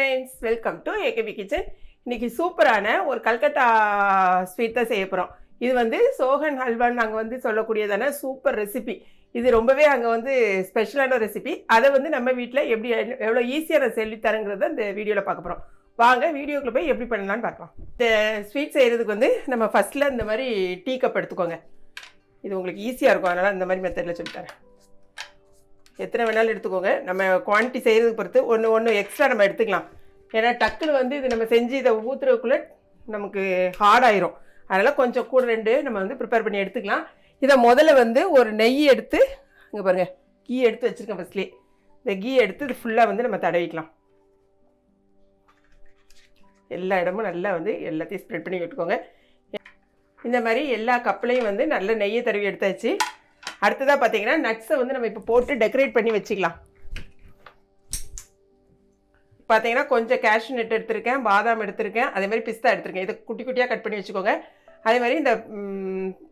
Friends welcome to AKB kitchen இன்றைக்கி சூப்பரான ஒரு கல்கத்தா ஸ்வீட் தான் செய்ய போகிறோம் இது வந்து சோகன் ஹல்வான்னு நாங்கள் வந்து சொல்லக்கூடியதான சூப்பர் ரெசிபி இது ரொம்பவே அங்கே வந்து ஸ்பெஷலான ரெசிபி அதை வந்து நம்ம வீட்டில் எப்படி எவ்வளோ ஈஸியாக நான் சொல்லித்தரங்கிறத இந்த வீடியோவில் பார்க்க போகிறோம் வாங்க வீடியோக்குள்ளே போய் எப்படி பண்ணலாம்னு பார்க்கலாம். இந்த ஸ்வீட் செய்கிறதுக்கு வந்து நம்ம ஃபஸ்ட்டில் இந்த மாதிரி டீ கப் எடுத்துக்கோங்க. இது உங்களுக்கு ஈஸியாக இருக்கும். அதனால் இந்த மாதிரி மெத்தடில் சொல்லித்தரேன் எத்தனை வேணாலும் எடுத்துக்கோங்க. நம்ம குவான்டிட்டி செய்கிறதுக்கு பொறுத்து ஒன்று ஒன்று எக்ஸ்ட்ரா நம்ம எடுத்துக்கலாம். ஏன்னா டக்குன்னு வந்து இது நம்ம செஞ்சு இதை ஊற்றுறதுக்குள்ளே நமக்கு ஹார்ட் ஆயிரும். அதனால் கொஞ்சம் கூட ரெண்டு நம்ம வந்து ப்ரிப்பேர் பண்ணி எடுத்துக்கலாம். இதை முதல்ல வந்து ஒரு நெய் எடுத்து இங்கே பாருங்கள் கீ எடுத்து வச்சுருக்கேன் ஃபஸ்ட்லேயே இந்த கீ எடுத்து இது ஃபுல்லாக வந்து நம்ம தடவிக்கலாம். எல்லா இடமும் நல்லா வந்து எல்லாத்தையும் ஸ்ப்ரெட் பண்ணி விட்டுக்கோங்க. இந்த மாதிரி எல்லா கப்லையும் வந்து நல்ல நெய்யை தடவி எடுத்தாச்சு. அடுத்ததாக பார்த்தீங்கன்னா நட்ஸை வந்து நம்ம இப்போ போட்டு டெக்கரேட் பண்ணி வச்சுக்கலாம். பார்த்தீங்கன்னா கொஞ்சம் கேஷ்யூ நட் எடுத்திருக்கேன் பாதாம் எடுத்திருக்கேன் அதே மாதிரி பிஸ்தா எடுத்திருக்கேன். இதை குட்டி குட்டியாக கட் பண்ணி வச்சுக்கோங்க. அதே மாதிரி இந்த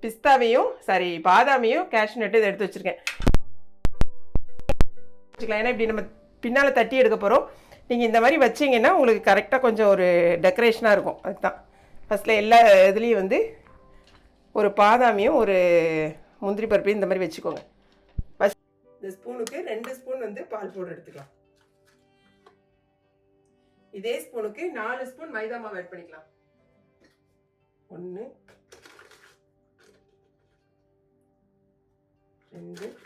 பிஸ்தாவையும் சாரி பாதாமையும் கேஷ்யூ நட்டு இதை எடுத்து வச்சுருக்கேன். வச்சுக்கலாம். ஏன்னா இப்படி நம்ம பின்னால் தட்டி எடுக்க போகிறோம் நீங்கள் இந்த மாதிரி வச்சிங்கன்னா உங்களுக்கு கரெக்டாக கொஞ்சம் ஒரு டெக்கரேஷனாக இருக்கும். அதுதான். ஃபஸ்ட்டில் எல்லா இதுலேயும் வந்து ஒரு பாதாமியும் ஒரு முந்திரி பருப்பையும் இந்த மாதிரி வச்சுக்கோங்க. ஃபஸ்ட் இந்த ஸ்பூனுக்கு ரெண்டு ஸ்பூன் வந்து பால் பவுடர் எடுத்துக்கலாம். இதே ஸ்பூனுக்கு நாலு ஸ்பூன் மைதா மாவு ஆட் பண்ணிக்கலாம். ஒன்று ரெண்டு.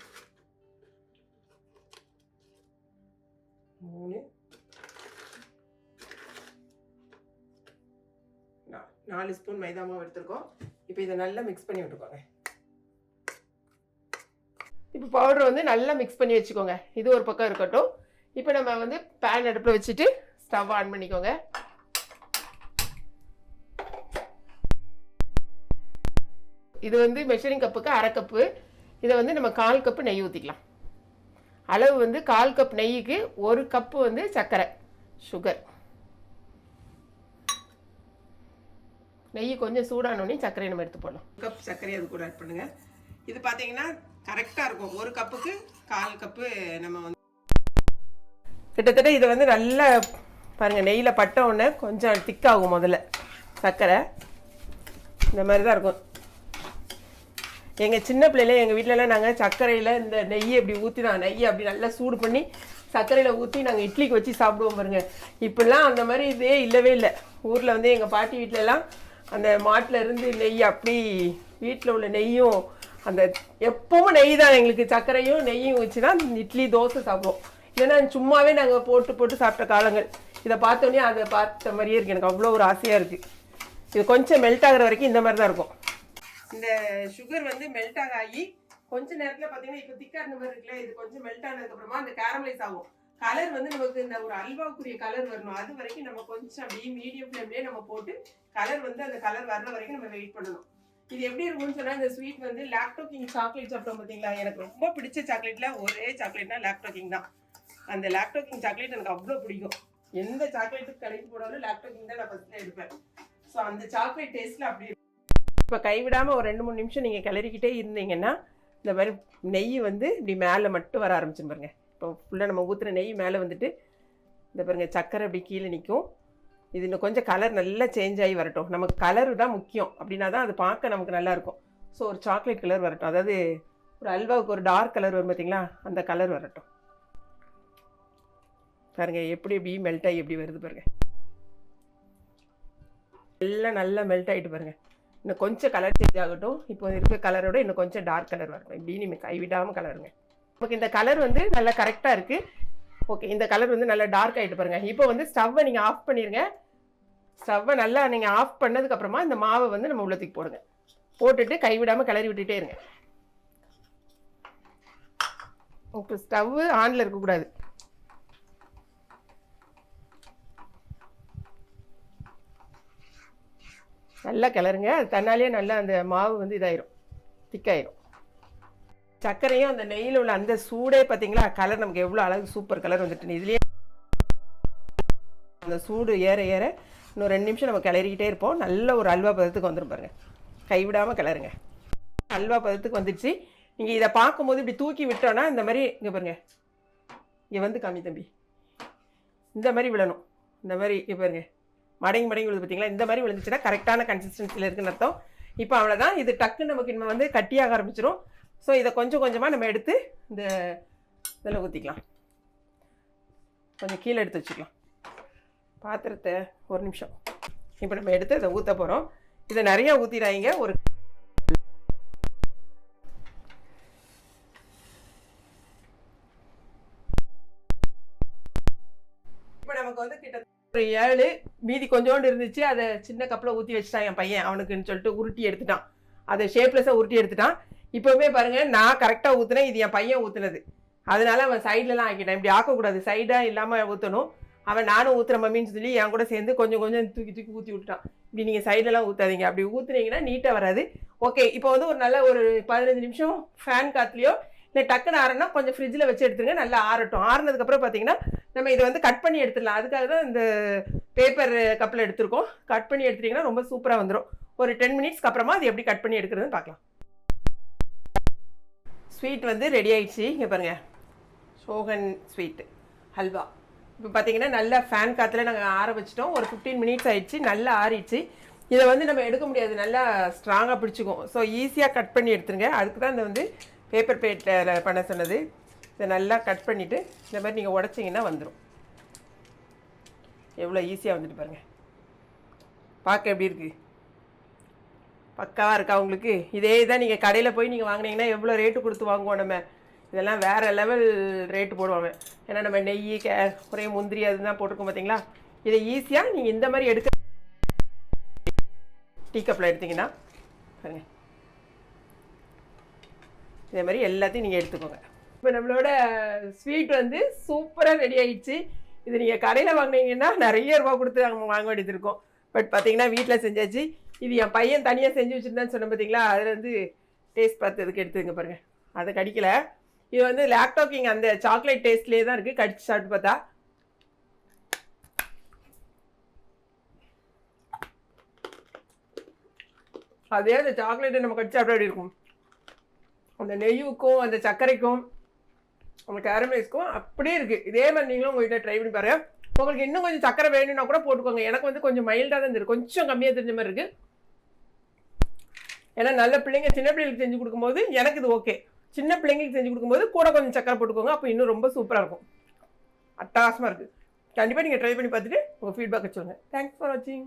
மூணு. நா- நாலு ஸ்பூன் மைதா மாவு எடுத்துருக்கோம். இப்போ இதை நல்லா மிக்ஸ் பண்ணி விட்டுக்கோங்க. இப்போ பவுடர் வந்து நல்லா மிக்ஸ் பண்ணி வச்சுக்கோங்க. இது ஒரு பக்கம் இருக்கட்டும். இப்போ நம்ம வந்து பேன் அடுப்பில் வச்சுட்டு ஸ்டவ் ஆன் பண்ணிக்கோங்க. இது வந்து மெஷரிங் கப்புக்கு அரை கப்பு இதை வந்து நம்ம கால் கப்பு நெய் ஊற்றிக்கலாம் அளவு வந்து கால் கப் நெய்க்கு ஒரு கப்பு வந்து சர்க்கரை சுகர் நெய் கொஞ்சம் சூடானோடனே சர்க்கரை நம்ம எடுத்து போடலாம். கப் சர்க்கரை அது கூட ஆட் பண்ணுங்கள் இது பார்த்தீங்கன்னா கரெக்டாக இருக்கும். ஒரு கப்புக்கு கால் கப்பு நம்ம வந்து கிட்டத்தட்ட இதை வந்து நல்லா பாருங்கள் நெய்யில் பட்ட உடனே கொஞ்சம் திக்காகும் முதல்ல. சர்க்கரை. இந்த மாதிரி தான் இருக்கும். எங்கள் சின்ன பிள்ளையில எங்கள் வீட்டிலலாம் நாங்கள் சர்க்கரையில் இந்த நெய்யை இப்படி ஊற்றி தான் நெய்யை அப்படி நல்லா சூடு பண்ணி சர்க்கரையில் ஊற்றி நாங்கள் இட்லிக்கு வச்சு சாப்பிடுவோம் பாருங்க. இப்படிலாம் அந்த மாதிரி இதே இல்லவே இல்லை. ஊரில் வந்து எங்கள் பாட்டி வீட்டிலலாம் அந்த மாட்டில் இருந்து நெய் அப்படி வீட்டில் உள்ள நெய்யும் அந்த எப்பவும் நெய் தான் எங்களுக்கு. சர்க்கரையும் நெய்யும் வச்சு தான் இட்லி தோசை சாப்பிடுவோம். இல்லைன்னா சும்மாவே நாங்கள் போட்டு போட்டு சாப்பிட்ட காலங்கள். இதை பார்த்தோன்னே அதை பார்த்த மாதிரியே இருக்குது எனக்கு அவ்வளோ ஒரு ஆசையாக இருக்குது இது கொஞ்சம் மெல்ட் ஆகுற வரைக்கும் இந்த மாதிரி தான் இருக்கும். இந்த சுகர் வந்து மெல்ட் ஆகி கொஞ்ச நேரத்தில் பார்த்தீங்கன்னா இப்போ திக்காக இருந்த மாதிரி இருக்குல்ல இது கொஞ்சம் மெல்ட் ஆனதுக்கப்புறமா அந்த கேரமலைஸ் ஆகும். கலர் வந்து நமக்கு இந்த ஒரு அல்வாவுக்குரிய கலர் வரணும். அது வரைக்கும் நம்ம கொஞ்சம் அப்படியே மீடியம் ஃப்ளேம்லேயே நம்ம போட்டு கலர் வந்து அந்த கலர் வர்ற வரைக்கும் நம்ம வெயிட் பண்ணணும். இது எப்படி இருக்கும்னு சொன்னா இந்த ஸ்வீட் வந்து லாக்டோ கிங் சாக்லேட் சாப்பிட்டோம் பார்த்தீங்களா? எனக்கு ரொம்ப பிடிச்ச சாக்லேட்ல ஒரே சாக்லேட்னா லாக்டோ கிங் தான். அந்த லாக்டோ கிங் சாக்லேட் எனக்கு அவ்வளோ பிடிக்கும். எந்த சாக்லேட்டுக்கு கடைக்கு போனாலும் லாக்டோ கிங் தான் நான் ஃபர்ஸ்ட்ல எடுப்பேன். ஸோ அந்த சாக்லேட் டேஸ்ட்ல அப்படி இப்போ கைவிடாமல் ஒரு ரெண்டு மூணு நிமிஷம் நீங்கள் கிளறிக்கிட்டே இருந்தீங்கன்னா இந்த மாதிரி நெய் வந்து இப்படி மேலே மட்டும் வர ஆரம்பிச்சு பாருங்க. இப்போ ஃபுல்லாக நம்ம ஊற்றுற நெய் மேலே வந்துட்டு இந்த பாருங்க சக்கரை அப்படி கீழே நிற்கும் இது இன்னும் கொஞ்சம் கலர் நல்லா சேஞ்ச் ஆகி வரட்டும். நமக்கு கலர் தான் முக்கியம். அப்படின்னா தான் அது பார்க்க நமக்கு நல்லாயிருக்கும் ஸோ ஒரு சாக்லேட் கலர் வரட்டும். அதாவது ஒரு அல்வாவுக்கு ஒரு டார்க் கலர் வரும் பார்த்தீங்களா? அந்த கலர் வரட்டும். பாருங்கள் எப்படி எப்படி மெல்ட் ஆகி எப்படி வருது பாருங்கள் எல்லாம் நல்லா மெல்ட் ஆகிட்டு பாருங்க. இன்னும் கொஞ்சம் கலர் சேஞ்ச் ஆகட்டும். இப்போ இருக்க கலரோட இன்னும் கொஞ்சம் டார்க் கலர் வரணும். இப்படி நீங்கள் கைவிடாமல் கலருங்க நமக்கு இந்த கலர் வந்து நல்லா கரெக்டாக இருக்குது ஓகே இந்த கலர் வந்து நல்லா டார்க் ஆகிட்டு பாருங்கள் இப்போ வந்து ஸ்டவ்வை நீங்கள் ஆஃப் பண்ணிடுங்க ஸ்டவ்வை நல்லா நீங்கள் ஆஃப் பண்ணதுக்கப்புறமா இந்த மாவை வந்து நம்ம உள்ளத்துக்கு போடுங்க. போட்டுட்டு கைவிடாமல் கிளறி விட்டுட்டே இருங்க. இப்போ ஸ்டவ்வு ஆனில் இருக்கக்கூடாது. நல்லா கிளறுங்க. அது தன்னாலே நல்லா அந்த மாவு வந்து இதாயிரும். திக்காயிரும். சர்க்கரையும் அந்த நெய்யில் உள்ள அந்த சூடே பார்த்தீங்களா கலர் நமக்கு எவ்வளோ அழகு சூப்பர் கலர் வந்துட்டு இதுலேயே அந்த சூடு ஏற ஏற இன்னும் ரெண்டு நிமிஷம் நம்ம கிளறிக்கிட்டே இருப்போம். நல்ல ஒரு அல்வா பதத்துக்கு வந்துடும் பாருங்கள் கைவிடாமல் கிளறுங்க. அல்வா பதத்துக்கு வந்துடுச்சு. நீங்கள் இதை பார்க்கும்போது இப்படி தூக்கி விட்டோன்னா இந்த மாதிரி இங்கே பாருங்கள் இங்கே வந்து காமி தம்பி. இந்த மாதிரி விழணும். இந்த மாதிரி இங்கே பாருங்கள் மடங்கி மடங்கி விழுது பார்த்தீங்களா இந்த மாதிரி விழுந்துச்சுன்னா கரெக்டான கன்சிஸ்டன்சியில் இருக்குன்னு அர்த்தம். இப்போ அவ்வளோதான் இது டக்குன்னு நமக்கு இன்னும் வந்து கட்டியாக ஆரம்பிச்சிடும் ஸோ இதை கொஞ்சம் கொஞ்சமாக நம்ம எடுத்து இந்த இதில் ஊற்றிக்கலாம் கொஞ்சம் கீழே எடுத்து வச்சுக்கலாம். பாத்திரத்தை ஒரு நிமிஷம். இப்போ நம்ம எடுத்து இதை ஊற்ற போகிறோம் இதை நிறையா ஊற்றிடாங்க ஒரு இப்போ நமக்கு வந்து கிட்ட ஒரு ஏழு மீதி கொஞ்சோண்டு இருந்துச்சு. அதை சின்ன கப்பில் ஊற்றி வச்சுட்டான் என் பையன். அவனுக்குன்னு சொல்லிட்டு உருட்டி எடுத்துட்டான். அதை ஷேப்லெஸ்ஸாக உருட்டி எடுத்துட்டான். இப்போவுமே பாருங்கள் நான் கரெக்டாக ஊற்றுனேன் இது என் பையன் ஊற்றுனது அதனால அவன் சைட்லலாம் ஆக்கிட்டான். இப்படி ஆக்கக்கூடாது. சைடாக இல்லாமல் ஊற்றணும் அவன் நானும் ஊற்றுற மம்மின்னு சொல்லி என் கூட சேர்ந்து கொஞ்சம் கொஞ்சம் தூக்கி தூக்கி ஊற்றி விட்டான் இப்படி நீங்கள் சைட்லலாம் ஊற்றாதீங்க அப்படி ஊற்றுனீங்கன்னா நீட்டாக வராது. ஓகே இப்போ வந்து ஒரு நல்ல ஒரு பதினஞ்சு நிமிஷம் ஃபேன் காற்றுலையோ இல்லை டக்குன்னு ஆறனா கொஞ்சம் ஃப்ரிட்ஜில் வச்சு எடுத்துருங்க. நல்லா ஆறட்டும். ஆறுனதுக்கப்புறம் பார்த்தீங்கன்னா நம்ம இதை வந்து கட் பண்ணி எடுத்துடலாம். அதுக்காக தான் இந்த பேப்பர் கப்பில் எடுத்திருக்கோம். கட் பண்ணி எடுத்துட்டிங்கன்னா ரொம்ப சூப்பராக வந்துடும் ஒரு டென் மினிட்ஸ்க்கு அப்புறமா அது எப்படி கட் பண்ணி எடுக்கிறதுன்னு பார்க்கலாம் ஸ்வீட் வந்து ரெடி ஆயிடுச்சு. இங்கே பாருங்கள் சோகன் ஸ்வீட்டு ஹல்வா இப்போ பார்த்தீங்கன்னா நல்லா ஃபேன் காற்றுல நாங்கள் ஆற வச்சிட்டோம் ஒரு ஃபிஃப்டீன் மினிட்ஸ் ஆயிடுச்சு நல்லா ஆறிடுச்சு. இதை வந்து நம்ம எடுக்க முடியாது. நல்லா ஸ்ட்ராங்காக பிடிச்சிக்கும் ஸோ ஈஸியாக கட் பண்ணி எடுத்துருங்க. அதுக்கு தான் இந்த வந்து பேப்பர் பிளேட்டில் பண்ண சொன்னது. இதை நல்லா கட் பண்ணிவிட்டு இந்த மாதிரி நீங்கள் உடச்சிங்கன்னா வந்துடும் எவ்வளோ ஈஸியாக வந்துட்டு பாருங்கள் பார்க்க எப்படி இருக்குது பக்காவாக இருக்கா உங்களுக்கு? இதே தான் நீங்கள் கடையில் போய் நீங்கள் வாங்குனீங்கன்னா எவ்வளோ ரேட்டு கொடுத்து வாங்குவோம் நம்ம? இதெல்லாம் வேறு லெவல் ரேட்டு போடுவாங்க. ஏன்னா நம்ம நெய் கே ஒரே முந்திரி அதுதான் போட்டிருக்கோம் பார்த்தீங்களா இதை ஈஸியாக நீங்கள் இந்த மாதிரி எடுக்க டீ கப்பில் எடுத்தீங்கன்னா பாருங்க. இதே மாதிரி எல்லாத்தையும் நீங்கள் எடுத்துக்கோங்க. இப்போ நம்மளோட ஸ்வீட் வந்து சூப்பராக ரெடி ஆகிடுச்சு இது நீங்கள் கடையில் வாங்கினீங்கன்னா நிறைய ரூபா கொடுத்து நாங்கள் வாங்க வேண்டியது இருக்கும். பட் பார்த்தீங்கன்னா வீட்டில் செஞ்சாச்சு. இது என் பையன் தனியாக செஞ்சு வச்சுருந்தான்னு சொன்னேன் பார்த்தீங்களா அதில் வந்து டேஸ்ட் பார்த்து பார்த்ததுக்கு எடுத்துங்க பாருங்கள் அதை கடிக்கல. இது வந்து லேப்டாப்பிங் அந்த சாக்லேட் டேஸ்ட்லேயே தான் இருக்குது கடிச்சு சாப்பிட்டு பார்த்தா. அதே அந்த சாக்லேட்டை நம்ம கடிச்சு சாப்பிட எப்படி இருக்கும்? அந்த நெய்யுக்கும் அந்த சர்க்கரைக்கும் அந்த கேரமலைஸ்க்கும் அப்படியே இருக்குது இதே மாதிரி நீங்களும் உங்கள் ட்ரை பண்ணி பாருங்கள் உங்களுக்கு இன்னும் கொஞ்சம் சக்கரை வேணும்னா கூட போட்டுக்கோங்க. எனக்கு வந்து கொஞ்சம் மைல்டாக தான் தெரியும் கொஞ்சம் கம்மியாக தெரிஞ்ச மாதிரி இருக்குது ஏன்னா நல்ல பிள்ளைங்க சின்ன பிள்ளைங்களுக்கு செஞ்சு கொடுக்கும்போது எனக்கு இது ஓகே சின்ன பிள்ளைங்களுக்கு செஞ்சு கொடுக்கும்போது கூட கொஞ்சம் சக்கரை போட்டுக்கோங்க அப்போ இன்னும் ரொம்ப சூப்பராக இருக்கும். அட்டகாசமாக இருக்குது கண்டிப்பாக நீங்கள் ட்ரை பண்ணி பார்த்துட்டு உங்கள் ஃபீட்பேக்கை சொல்லுங்கள் தேங்க்ஸ் ஃபார் வாட்சிங்